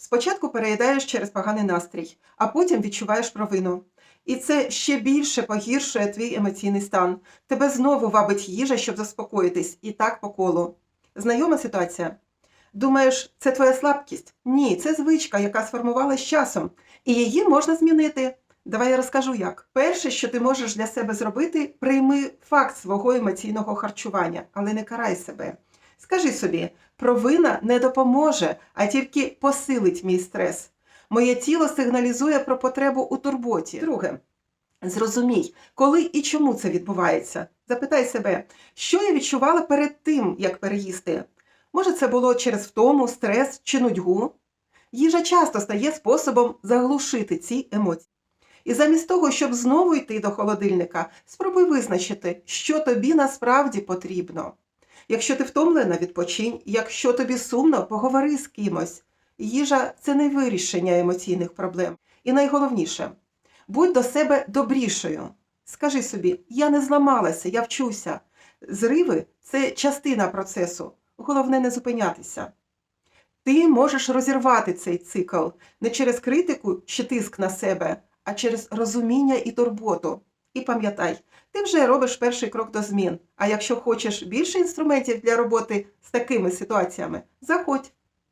Спочатку переїдаєш через поганий настрій, а потім відчуваєш провину. І це ще більше погіршує твій емоційний стан. Тебе знову вабить їжа, щоб заспокоїтись, і так по колу. Знайома ситуація? Думаєш, це твоя слабкість? Ні, це звичка, яка сформувалася часом, і її можна змінити. Давай я розкажу як. Перше, що ти можеш для себе зробити, прийми факт свого емоційного харчування, але не карай себе. Скажи собі, провина не допоможе, а тільки посилить мій стрес. Моє тіло сигналізує про потребу у турботі. Друге, зрозумій, коли і чому це відбувається. Запитай себе, що я відчувала перед тим, як переїсти. Може, це було через втому, стрес чи нудьгу? Їжа часто стає способом заглушити ці емоції. І замість того, щоб знову йти до холодильника, спробуй визначити, що тобі насправді потрібно. Якщо ти втомлена, відпочинь, якщо тобі сумно, поговори з кимось. Їжа це не вирішення емоційних проблем. І найголовніше, будь до себе добрішою. Скажи собі, я не зламалася, я вчуся. Зриви це частина процесу. Головне не зупинятися. Ти можеш розірвати цей цикл не через критику чи тиск на себе, а через розуміння і турботу. І пам'ятай, ти вже робиш перший крок до змін. А якщо хочеш більше інструментів для роботи з такими ситуаціями, заходь.